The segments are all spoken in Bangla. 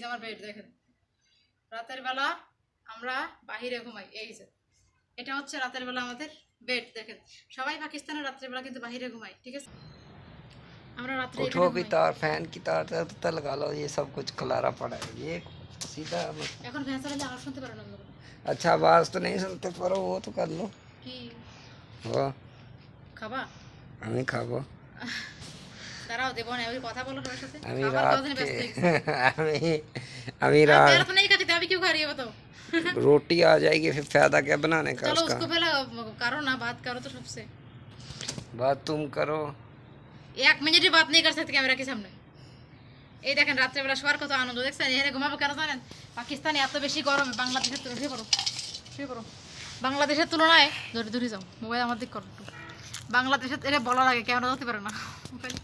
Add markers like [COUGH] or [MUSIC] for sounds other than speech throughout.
যে আমার বেড দেখেন রাতের বেলা আমরা বাহিরে ঘুমাই এই যে এটা হচ্ছে রাতের বেলা আমাদের বেড দেখেন সবাই পাকিস্তানের রাত্রের বেলা কিন্তু বাহিরে ঘুমাই ঠিক আছে আমরা রাত্রে उठो এখানে भी ঘুমাই। तार फैन की तार तो तो लगा लो ये सब कुछ खलारा पड़ा है ये सीधा এখন ভ্যান চালালে আওয়াজ শুনতে পারেন না अच्छा आवाज तो नहीं सुनते पर वो तो कर लो কি वो খাবা हमें खाबो [LAUGHS] দাঁড়াও দেবো না ওই কথা বলো সবার সাথে আমি খাবার রাত খাওয়া জন্য ব্যস্ত के হয়ে গেছে। আমি আমি আর रात मेरा तो नहीं खाती थी अभी क्यों खा रही है बताओ रोटी आ जाएगी फिर फायदा क्या बनाने का चलो उसका उसको पहले करो ना बात करो तो सबसे बात तुम करो এক মিনিটই বাত নেই कर सकते ক্যামেরা के সামনে এই দেখেন রাত্রেবেলা শোয়ার কত আনন্দ দেখছেন এখানে ঘুমাবো কেন জানেন পাকিস্তানে এত বেশি গরম বাংলাদেশের তুলনায় শুয়ে পড়ো শুয়ে পড়ো বাংলাদেশের তুলনায় ধরে ধরে যাও মোবাইল আমার দিক করো একটু। বাংলাদেশের এটা বলা লাগে ক্যামেরা ধরতে পারে না মোবাইল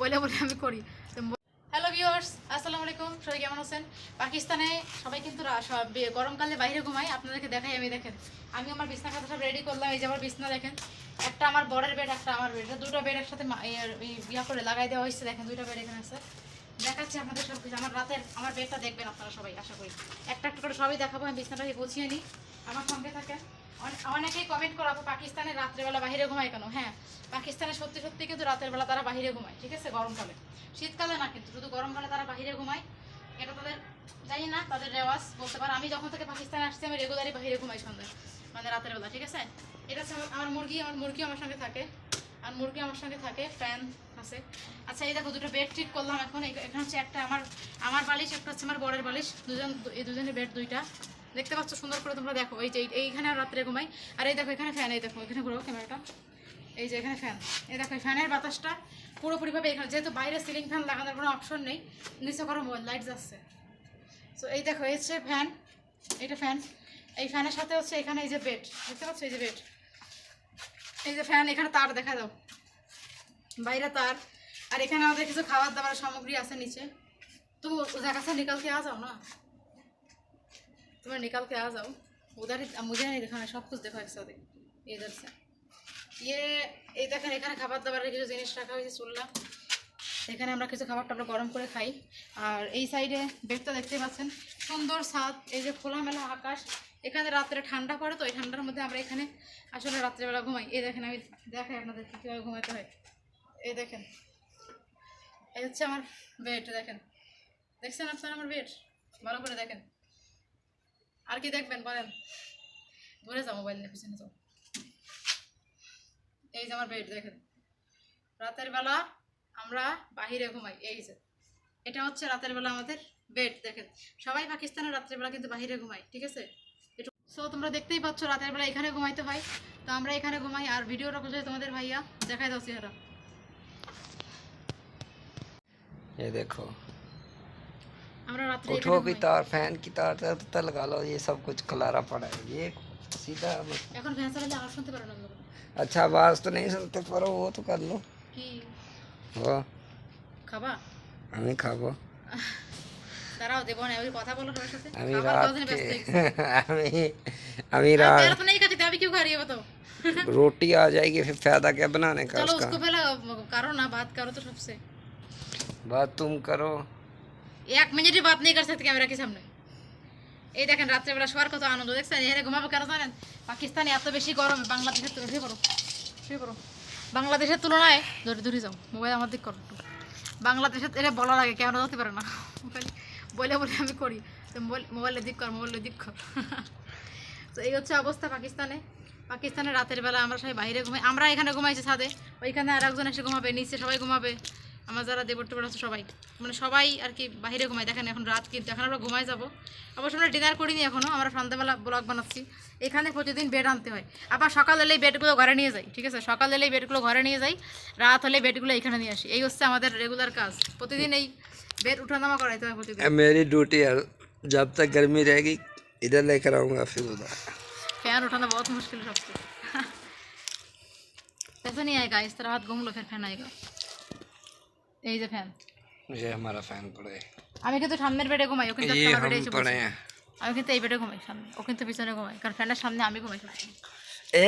বলে বলে আমি করি। হ্যালো ভিউয়ার্স আসসালামু আলাইকুম। সবাই কেমন আছেন? পাকিস্তানে সবাই কিন্তু গরমকালে বাইরে ঘুমায়। আপনাদেরকে দেখাই আমি, দেখেন। আমি আমার বিছনা খাতা সব রেডি করলাম। এই যে আমার বিছনা, দেখেন। একটা আমার বড়ের বেড একটা আমার বেড দুটো বেড একসাথে এই ইয়া করে লাগাই দেওয়া হয়েছে। দেখেন দুটো বেড এখানে আছে। দেখাচ্ছি আপনাদের সব কিছু আমার রাতের আমার বেডটা দেখবেন আপনারা সবাই, আশা করি। একটা একটা করে সবই দেখাবো। আমি বিছনাটাকে গুছিয়ে নিই। আমার সঙ্গে থাকেন। অনে- অনেকেই কমেন্ট করাবো পাকিস্তানে রাত্রেবেলা বাইরে ঘুমায় কেন? হ্যাঁ পাকিস্তানে সত্যি সত্যি কিন্তু রাতের বেলা তারা বাইরে ঘুমায়, ঠিক আছে? গরমকালে শীতকালে না কিন্তু, শুধু গরমকালে তারা বাইরে ঘুমায়। এটা তাদের, জানি না, তাদের রেওয়াজ বলতে পারে। আমি যখন থেকে পাকিস্তানে আসছি, আমি রেগুলারই বাইরে ঘুমাই সন্ধ্যা মানে রাতের বেলা, ঠিক আছে? এটা আমার- মুরগি, আমার মুরগি আমার সঙ্গে থাকে। আর মুরগি আমার সঙ্গে থাকে, ফ্যান আছে। আচ্ছা এই দেখো, দুটো বেড ঠিক করলাম এখন। এখানে হচ্ছে একটা আমার আমার বালিশ, একটা হচ্ছে আমার বরের বালিশ। দুজন, এই দুজনের বেড দুইটা। দেখতে পাচ্ছ, সুন্দর করে তোমরা দেখো। এই যে এইখানে রাত্রে ঘুমাই। আর এই দেখো, এখানে ফ্যান এই দেখো, এখানে ঘুরো ক্যামেরাটা। এই যে এখানে ফ্যান এই দেখো ফ্যানের বাতাসটা পুরোপুরিভাবে এখানে যেহেতু বাইরে সিলিং ফ্যান লাগানোর কোনো অপশন নেই, নিচে করো লাইট যাচ্ছে। সো এই দেখো হচ্ছে ফ্যান এটা ফ্যান এই ফ্যানের সাথে হচ্ছে এখানে এই যে বেড দেখতে পাচ্ছ? এই যে বেড এই যে ফ্যান এখানে তার দেখা দাও। বাইরে তার। আর এখানে আমাদের কিছু খাবার দাবার সামগ্রী আছে নিচে। তো দেখা নিকালকে নিকালতে যাও না जाओ ना तुम्हें निकल के आ जाओ उधर ही मुझे नहीं दिखाना सब कुछ देखो एक साथ ही, इधर से ये এই দেখেন এখানে খাবার দাবারের কিছু জিনিস রাখা হয়েছে চুল্লা এখানে আমরা কিছু খাবার টাবার গরম করে খাই আর এই সাইডে বেডটা দেখতে পাচ্ছেন সুন্দর ছাদ এই যে খোলামেলা আকাশ এখানে রাত্রে ঠান্ডা পড়ে তো এই ঠান্ডার মধ্যে আমরা এখানে আসলে রাত্রেবেলা ঘুমাই এই দেখেন আমি দেখাই আপনাদের কীভাবে ঘুমাতে হয় এই দেখেন এই হচ্ছে আমার বেড দেখেন দেখছেন আপনারা আমার বেড ভালো করে দেখেন আর কি দেখবেন বলেন? ঘুরে যাও মোবাইল নিয়ে, পিছনে যাও। এই যে আমার বেড দেখেন। রাতের বেলা আমরা বাহিরে ঘুমাই, এই যে। এটা হচ্ছে রাতের বেলা আমাদের বেড দেখেন। সবাই পাকিস্তানের রাতের বেলা কিন্তু বাহিরে ঘুমাই ঠিক আছে? সো তোমরা দেখতেই পাচ্ছ রাতের বেলা এখানে ঘুমাইতে হয়। তো আমরা এখানে ঘুমাই, আর ভিডিওটা বুঝে তোমাদের ভাইয়া দেখাই দাও চেহারা। এ দেখো उठो এখানে भी ঘুমাই। तार फैन की तार तो तो लगा लो ये सब कुछ खलारा पड़ा है ये सीधा এখন ভ্যান চালালে আওয়াজ শুনতে পারো না अच्छा आवाज तो नहीं सुनते पर वो तो कर लो কি वो খাবা हमें [LAUGHS] खाबो দাঁড়াও দেবো না ওই কথা বলো সবার সাথে আমি খাবার খাওয়া রাত জন্য ব্যস্ত के হয়ে গেছে। আমি আমি আর रात मेरा तो नहीं खाती थी अभी क्यों खा रही है बताओ [LAUGHS] रोटी आ जाएगी फिर फायदा क्या बनाने का चलो उसका उसको पहले करो ना बात करो तो सबसे बात तुम करो এক মিনিটই বাত নেই कर सकते ক্যামেরা के সামনে এই দেখেন রাত্রেবেলা শোয়ার কত আনন্দ দেখছেন এখানে ঘুমাবো কেন জানেন পাকিস্তানে এত বেশি গরম বাংলাদেশের তুলনায় শুয়ে পড়ো শুয়ে পড়ো বাংলাদেশের তুলনায় ধরে ধরে যাও মোবাইল আমার দিক করো একটু। বাংলাদেশের এটা বলা লাগে ক্যামেরা ধরতে পারে না মোবাইল বলে বলে আমি করি তো মোবাইল মোবাইলে দিক কর মোবাইলে দিক কর তো এই হচ্ছে অবস্থা পাকিস্তানে পাকিস্তানে রাতের বেলা আমরা সবাই বাইরে ঘুমাই আমরা এখানে ঘুমাইছি ছাদে ওইখানে আর একজন এসে ঘুমাবে নিচে সবাই ঘুমাবে আমার যারা দেবর টেবর আছে সবাই মানে সবাই আর কি বাইরে ঘুমাই দেখেন এখন রাত কিন্তু এখন আমরা ঘুমাই যাবো অবশ্য আমরা ডিনার করিনি এখনও আমরা সন্ধ্যাবেলা ব্লগ বানাচ্ছি এখানে প্রতিদিন বেড আনতে হয় আবার সকাল হলেই বেডগুলো ঘরে নিয়ে যাই ঠিক আছে সকাল হলেই বেডগুলো ঘরে নিয়ে যাই রাত হলে বেডগুলো এখানে নিয়ে আসি এই হচ্ছে আমাদের রেগুলার কাজ প্রতিদিন এই বেড উঠানামা করাইতে হয় প্রতিদিন मेरी ड्यूटी है जब तक गर्मी रहेगी इधर लेकर आऊँगा फिर उधर फैन उठाना बहुत मुश्किल है सबसे ऐसा नहीं आएगा इस तरह हाथ घूम लो फिर फैन आएगा এই যে ফ্যান ये हमारा फैन पड़े আমি কিন্তু সামনের বেডে ঘুমাই ও কিন্তু ये একটা বেডে हम এসে पड़े বসে। हैं আমি কিন্তু এই বেডে ঘুমাই সামনে ও কিন্তু পিছনে ঘুমাই কারণ ফ্যানের সামনে আমি ঘুমাই সবসময়। ए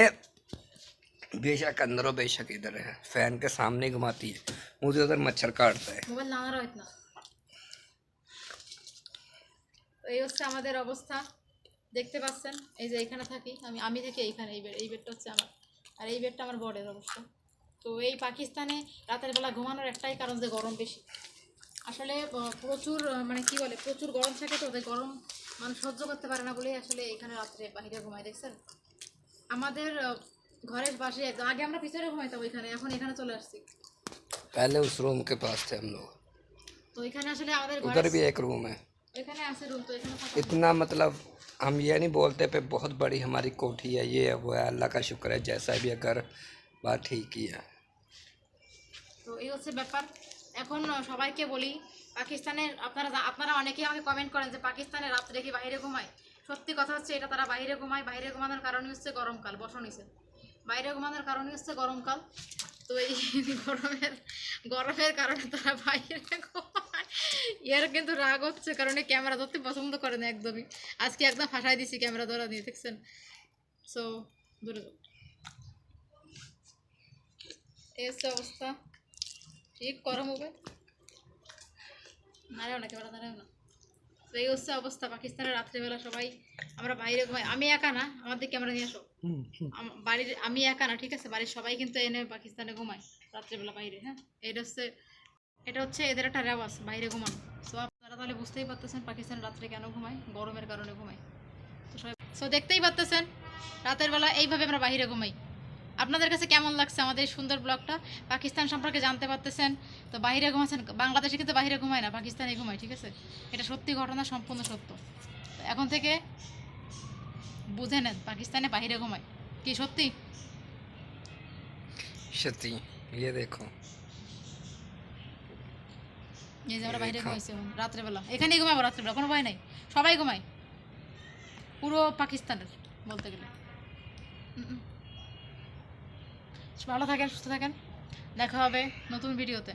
बेशक अंदर हो बेशक इधर है फैन के सामने घुमाती है मुझे उधर मच्छर काटता है মোবাইল না রহিত না এই হচ্ছে আমাদের অবস্থা দেখতে পাচ্ছেন এই যে এখানে থাকি আমি আমি থেকে এইখানে এই বেড এই বেডটা হচ্ছে আমার আর এই বেডটা আমার বড়ের অবস্থা তো এই পাকিস্তানে রাতের বেলা ঘুমানোর একটাই কারণ যে গরম বেশি আসলে আহ, প্রচুর আহ, মানে কি বলে প্রচুর গরম থাকে তো ওদের গরম মানুষ সহ্য করতে পারে না বলেই আসলে এখানে রাত্রে বাইরে ঘুমাই দেখছেন আমাদের আহ, ঘরের পাশে একদম আগে আমরা পিছনে ঘুমাইতাম ওইখানে এখন এখানে চলে আসছি पहले उस रूम के पास थे हम लोग তো এখানে আসলে আমাদের ঘরে उधर भी एक रूम है এখানে আছে রুম তো এখানে থাকা इतना मतलब हम ये नहीं बोलते पे बहुत बड़ी हमारी कोठी है ये है वो है अल्लाह का शुक्र है जैसा भी अगर बात বা ঠিকই হ্যাঁ। তো এই হচ্ছে ব্যাপার। এখন সবাইকে বলি, পাকিস্তানের আপনারা আপনারা অনেকেই আমাকে কমেন্ট করেন যে, পাকিস্তানে রাত রেখে বাইরে ঘুমায়? সত্যি কথা হচ্ছে, এটা তারা বাইরে ঘুমায়। বাইরে ঘুমানোর কারণে হচ্ছে গরমকাল বসন হয়েছে বাইরে ঘুমানোর কারণে হচ্ছে গরমকাল। তো এই [LAUGHS] গরমের গরমের কারণে তারা বাইরে ঘুমায়। এর কিন্তু রাগ হচ্ছে, কারণ ক্যামেরা ধরতে পছন্দ করে না একদমই। আজকে একদম ফাঁসাই দিছি ক্যামেরা ধরা নিয়ে, দেখছেন? সো দূরে হচ্ছে অবস্থা। ঠিক গরম হবে? না ক্যামেরা নারেও না। তো এই হচ্ছে অবস্থা পাকিস্তানের রাত্রিবেলা সবাই আমরা বাইরে ঘুমাই। আমি একা না আমাদের ক্যামেরা নিয়ে আসো। বাড়ির আমি একা না ঠিক আছে? বাড়ির সবাই কিন্তু এনে পাকিস্তানে ঘুমায় রাত্রিবেলা বাইরে হ্যাঁ? এটা হচ্ছে এটা হচ্ছে এদের একটা রেওয়াজ বাইরে ঘুমানো। সো আপনারা তাহলে বুঝতেই পারতেছেন পাকিস্তান রাত্রে কেন ঘুমায় গরমের কারণে ঘুমায়। তো সবাই সো দেখতেই পারতেছেন রাতের বেলা এইভাবে আমরা বাইরে ঘুমাই। আপনাদের কাছে কেমন লাগছে আমাদের সুন্দর ব্লগটা? পাকিস্তান সম্পর্কে জানতে পারতেছেন তো বাহিরে ঘুমাচ্ছেন। বাংলাদেশে কিন্তু বাহিরে ঘুমায় না পাকিস্তানে ঘুমায় ঠিক আছে? এটা সত্যি ঘটনা সম্পূর্ণ সত্য। তো এখন থেকে বুঝে নেন পাকিস্তানে বাহিরে ঘুমায়। কি সত্যি? সত্যি ইয়ে দেখো। এই যে আমরা বাইরে ঘুমাইছি রাত্রেবেলা। এখানেই ঘুমাবো রাত্রেবেলা কোনো ভয় নাই। সবাই ঘুমায়। পুরো পাকিস্তানের বলতে গেলে। ভালো থাকেন সুস্থ থাকেন। দেখা হবে নতুন ভিডিওতে।